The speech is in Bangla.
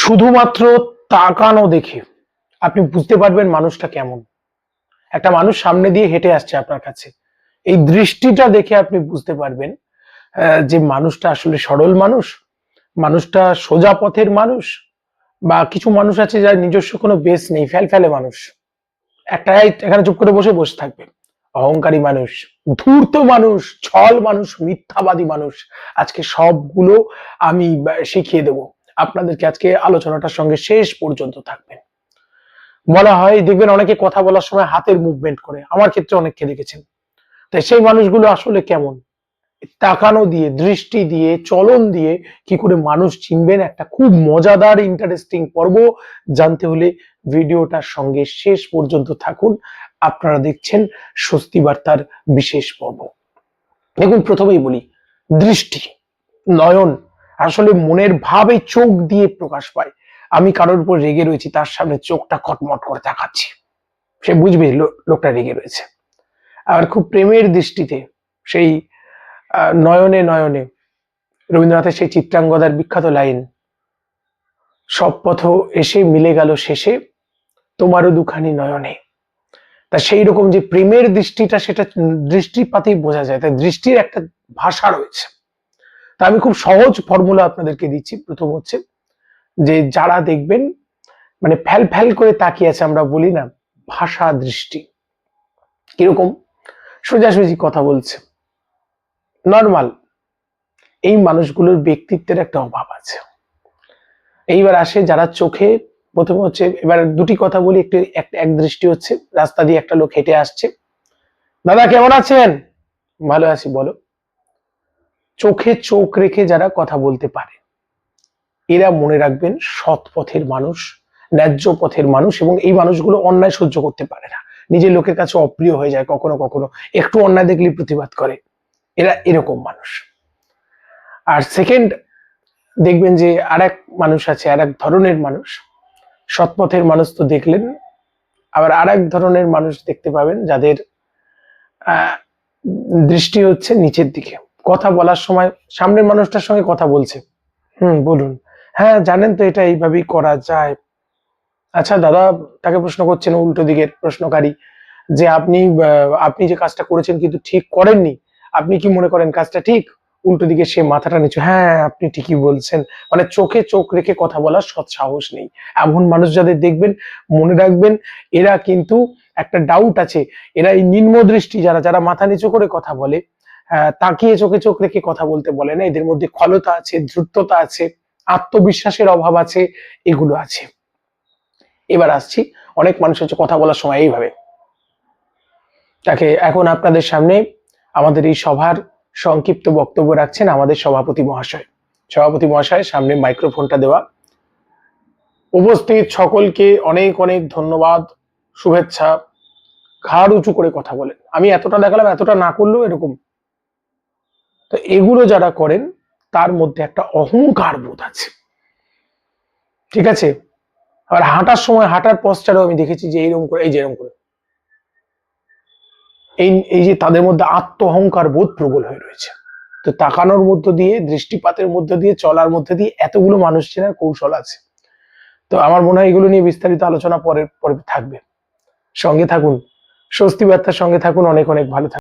শুধুমাত্র তাকানো দেখে আপনি বুঝতে পারবেন মানুষটা কেমন। একটা মানুষ সামনে দিয়ে হেঁটে আসছে আপনার কাছে। এই দৃষ্টিটা দেখে আপনি বুঝতে পারবেন যে মানুষটা আসলে সরল মানুষ, মানুষটা সোজা পথের মানুষ, বা কিছু মানুষ আছে যার নিজস্ব কোনো বেস নেই ফেল ফেলে মানুষ। একটা এখানে চুপ করে বসে বসে থাকবে। অহংকারী মানুষ ধূর্ত মানুষ, ছল মানুষ, মিথ্যাবাদী মানুষ। আজকে সবগুলো আমি শিখিয়ে দেব। আপনাদেরকে আজকে আলোচনাটার সঙ্গে শেষ পর্যন্ত থাকবেন। বলা হয়, দেখবেন অনেকে কথা বলার সময় হাতের মুভমেন্ট করে। আমার ক্ষেত্রে অনেককে দেখেছেন। তাই সেই মানুষগুলো আসলে কেমন? তাকানো দিয়ে, দৃষ্টি দিয়ে, চলন দিয়ে কি করে মানুষ চিনবেন? একটা খুব মজাদার ইন্টারেস্টিং পর্ব। জানতে হলে ভিডিওটার সঙ্গে শেষ পর্যন্ত থাকুন। আপনারা দেখছেন স্বস্তি বার্তার বিশেষ পর্ব। দেখুন, প্রথমেই বলি, দৃষ্টি, নয়ন আসলে মনের ভাবে চোখ দিয়ে প্রকাশ পায়। আমি কারোর উপর রেগে রয়েছি, তার সামনে চোখটা কটমট করে তাকাচ্ছি। সে বুঝবে লোকটা রেগে রয়েছে। আর খুব প্রেমের দৃষ্টিতে সেই নয়নে নয়নে রবীন্দ্রনাথের সেই চিত্রাঙ্গদার বিখ্যাত লাইন, সব পথ এসে মিলে গেল শেষে, তোমারও দুখানি নয়নে। তা সেই রকম যে প্রেমের দৃষ্টিটা সেটা দৃষ্টিপাতেই বোঝা যায়, তাই দৃষ্টির একটা ভাষা রয়েছে। তা আমি খুব সহজ ফর্মুলা আপনাদেরকে দিচ্ছি। প্রথম হচ্ছে যে, যারা দেখবেন মানে ফ্যাল ফ্যাল করে তাকিয়ে আছে, আমরা বলি না, ভাষা দৃষ্টি। কীরকম? সোজাসুজি কথা বলছে। নর্মাল এই মানুষগুলোর ব্যক্তিত্বের একটা অভাব আছে। এইবার আসে যারা চোখে, প্রথমে হচ্ছে, এবার দুটি কথা বলি, একটু এক- দৃষ্টি হচ্ছে, রাস্তা দিয়ে একটা লোক হেঁটে আসছে। দাদা, কেমন আছেন? ভালো আছি, বলো। চোখে চোখ রেখে যারা কথা বলতে পারে, এরা মনে রাখবেন সৎ পথের মানুষ, ন্যায্য পথের মানুষ এবং এই মানুষগুলো অন্যায় সহ্য করতে পারে না। নিজের লোকের কাছে অপ্রিয় হয়ে যায়, কখনো কখনো একটু অন্যায় দেখলে প্রতিবাদ করে। এরা এরকম মানুষ। আর সেকেন্ড দেখবেন যে আর এক মানুষ আছে আর এক ধরনের মানুষ। সৎপথের মানুষ তো দেখলেন, আবার আর এক ধরনের মানুষ দেখতে পাবেন যাদের দৃষ্টি হচ্ছে নিচের দিকে। কথা বলার সময়, সামনের মানুষটার সঙ্গে কথা বলছে। হুম, বলুন। হ্যাঁ জানেন তো এটা এইভাবেই করা যায়। আচ্ছা দাদা, তাকে প্রশ্ন করছেন উল্টো দিকের প্রশ্নকারী যে আপনি আপনি যে কাজটা করেছেন কিন্তু ঠিক করেননি। আপনি কি মনে করেন কাজটা ঠিক? উল্টো দিকে সে মাথাটা নিচু হ্যাঁ আপনি ঠিকই বলছেন। মানে চোখে চোখ রেখে কথা বলার সৎ সাহস নেই। এমন মানুষ যাদের দেখবেন, মনে রাখবেন, এরা কিন্তু একটা ডাউট আছে। এরা এই নিম্ন দৃষ্টি যারা যারা মাথা নিচু করে কথা বলে তাকিয়ে চোখে চোখ রেখে কথা বলতে বলে না। এদের মধ্যে ক্ষলতা আছে দ্রুততা আছে, আত্মবিশ্বাসের অভাব আছে, এগুলো আছে। এবার আসছি, অনেক মানুষ হচ্ছে কথা বলার সময় এইভাবে। তাকে এখন আপনাদের সামনে আমাদের এই সভার সংক্ষিপ্ত বক্তব্য রাখছেন আমাদের সভাপতি মহাশয়। সভাপতি মহাশয়, সামনে মাইক্রোফোনটা দেওয়া। উপস্থিত সকলকে অনেক অনেক ধন্যবাদ, শুভেচ্ছা। ঘাড় উঁচু করে কথা বলেন। আমি এতটা দেখালাম, এতটা না করলেও এরকম। তো এগুলো যারা করেন, তার মধ্যে একটা অহংকার বোধ আছে। ঠিক আছে? আর হাঁটার সময় হাঁটার পশ্চারেও আমি দেখেছি যে এইরকম করে, এই যে এরকম করে। এই এই যে তাদের মধ্যে আত্ম অহংকার বোধ প্রবল হয়ে রয়েছে। তো তাকানোর মধ্য দিয়ে, দৃষ্টিপাতের মধ্য দিয়ে, চলার মধ্যে দিয়ে এতগুলো মানুষ চেনার কৌশল আছে। তো আমার মনে হয় এগুলো নিয়ে বিস্তারিত আলোচনা পরে পরে থাকবে। সঙ্গে থাকুন। স্বস্তি বার্তার সঙ্গে থাকুন। অনেক অনেক ভালো থাকুন।